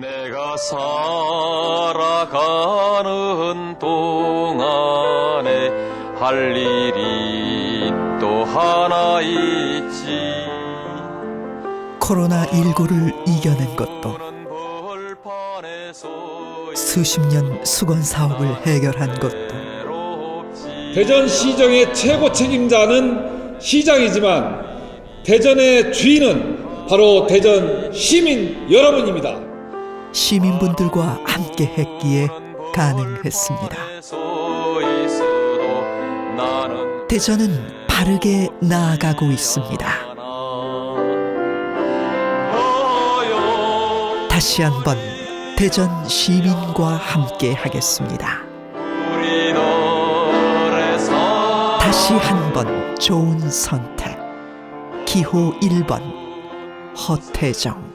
내가 살아가는 동안에 할 일이 또 하나 있지 코로나19를 이겨낸 것도 수십 년 수건 사업을 해결한 것도 대전시정의 최고 책임자는 시장이지만 대전의 주인은 바로 대전 시민 여러분입니다. 시민분들과 함께 했기에 가능했습니다. 대전은 바르게 나아가고 있습니다. 다시 한번 대전 시민과 함께 하겠습니다. 다시 한 번 좋은 선택. 기호 1번 허태정